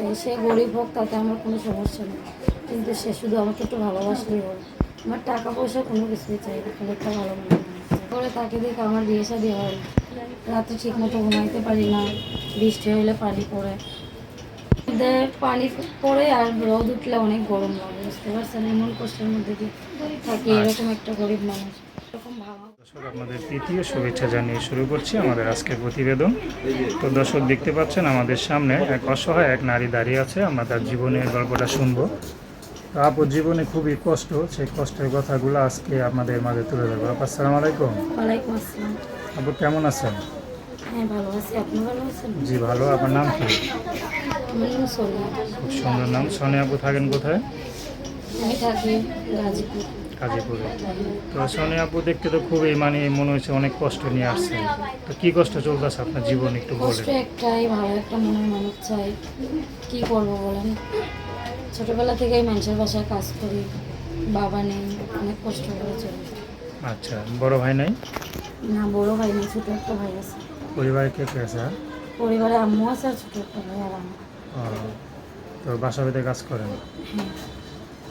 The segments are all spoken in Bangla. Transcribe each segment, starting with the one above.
চাই সে গরিব হোক তাতে আমার কোনো সমস্যা নেই। কিন্তু সে শুধু আমাকে একটু ভালোবাসলেই হবে। আমার টাকা পয়সা কোনো কিছুই চাই না খালি একটা ভালো মনে পরে তাকে দেখে আমার বিয়ে শাদি হয়। রাতে ঠিক মতো ঘুমাইতে পারি না। বৃষ্টি হলে পানি পড়ে। পানি পড়ে আর রোদ উঠলে অনেক গরম লাগে বুঝতে পারছেন? এমন কষ্টের মধ্যে দিয়ে থাকি এরকম একটা গরিব মানুষ। দর্শক আপনাদের তৃতীয় শুভেচ্ছা জানিয়ে শুরু করছি আমাদের আজকের প্রতিবেদন। তো দর্শক দেখতে পাচ্ছেন আমাদের সামনে এক অসহায় এক নারী দাঁড়িয়ে আছে। আমরা তার জীবনের গল্পটা শুনব। তো আপুর জীবনে খুবই কষ্ট সেই কষ্টের কথাগুলো আজকে আপনাদের মাঝে তুলে ধরবো। আপু আসসালামু আলাইকুম। ওয়ালাইকুম আসসালাম। আপু কেমন আছেন? হ্যাঁ ভালো আছি। আপনি ভালো আছেন? জি ভালো। আপনার নাম কি? সোনিয়া খুব সুন্দর নাম। সনে আপু থাকেন কোথায়? আমি থাকি গাজীপুর। গাজীপুরে তো সনে আপু দেখতে তো খুবই মানে মনে হচ্ছে অনেক কষ্ট নিয়ে আসছে তো কি কষ্ট চলতেছে আপনার জীবন একটু বলেন। একটাই ভালো একটা মনের মানুষ চাই। কি করব বলেন? ছোটবেলা থেকেই মানুষের বাসায় কাজ করি বাবা নেই অনেক কষ্ট করে চলি। আচ্ছা বড় ভাই নাই? না বড় ভাই নেই ছোট একটা ভাই আছে। পরিবারে কে কে আছে? পরিবারে আম্মু আছে আর ছোট একটা ভাই আর আমি। তো বাসা কাজ করেন? হ্যাঁ।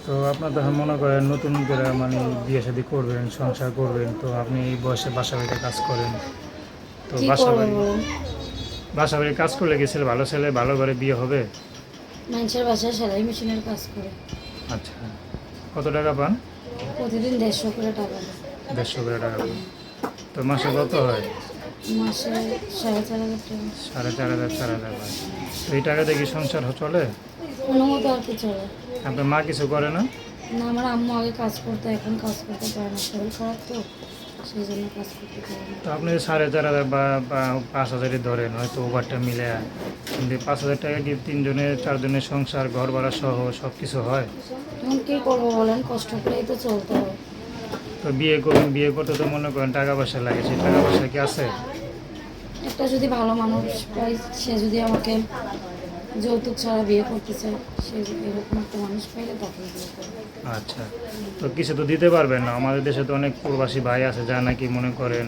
তো আপনার তখন মনে করেন নতুন করে মানে বিয়ে শাদী করবেন সংসার করবেন তো আপনি এই বয়সে বাসা বাড়িতে কাজ করেন। তো বাসা বাড়ি বাসা বাড়ি কাজ করলে কি ছেলে ভালো ছেলে ভালো করে বিয়ে হবে? মানুষের বাসায় সেলাই মেশিনের কাজ করে। আচ্ছা। কত টাকা পান? প্রতিদিন দেড়শো করে টাকা। দেড়শো করে টাকা পান। তো মাসে কত হয়? মাসে সাড়ে চার হাজার টাকা। সাড়ে চার হাজার চার হাজার এই টাকা দিয়ে কি সংসার চলে? কোনো মতো আর কি চলে। আপনার মা কিছু করে না? না আমার আম্মু আগে কাজ করতে এখন কাজ করতে পারে না। শরীর খারাপ তো সেই জন্য কাজ করতে পারে না। তো আপনি সাড়ে চার হাজার বা বা পাঁচ হাজারই ধরেন হয়তো ওভারটা মিলে কিন্তু পাঁচ হাজার টাকা কি তিনজনের চারজনের সংসার ঘর ভাড়া সহ সব কিছু হয়? এখন কী করব বলেন? কষ্ট করেই তো চলতে হবে তো বিয়ে করুন বিয়ে করতে তো মনে করেন টাকা পয়সা লাগে সেই টাকা পয়সা কি আছে? একটা যদি ভালো মানুষ পাই সে যদি আমাকে যৌতুক ছাড়া বিয়ে করতে চায় সে এরকম একটা মানুষ পাইলে তখন বিয়ে করবে। আচ্ছা তো কিছু তো দিতে পারবেন না। আমাদের দেশে তো অনেক প্রবাসী ভাই আছে যা নাকি মনে করেন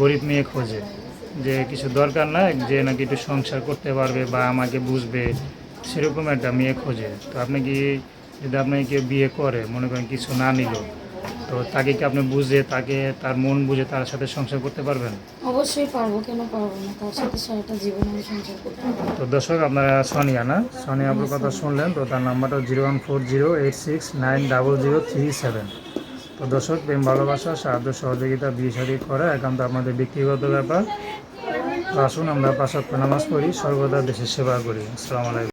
গরিব মেয়ে খোঁজে। যে কিছু দরকার নাই যে নাকি একটু সংসার করতে পারবে বা আমাকে বুঝবে সেরকম একটা মেয়ে খোঁজে। তো আপনি কি যদি আপনাকে কেউ বিয়ে করে মনে করেন কিছু না নিল তো তাকে কি আপনি বুঝে তাকে তার মন বুঝে তার সাথে সংসার করতে পারবেন? অবশ্যই পারব কেন পারব না? তার সাথে সারাটা জীবন আমি সংসার করতে পারব। তো দর্শক আপনারা সোনিয়া না? সোনিয়া আপুর কথা শুনলেন তো তার নাম্বারটা zero one four zero eight six nine double zero three seven. তো দর্শক প্রেম ভালোবাসা সাহায্য সহযোগিতা বিয়ে শাদী করা একান্ত আমাদের ব্যক্তিগত ব্যাপার। তো আসুন আমরা পাশাপ্ত নামাজ পড়ি সর্বদা দেশের সেবা করি। আসসালামু আলাইকুম।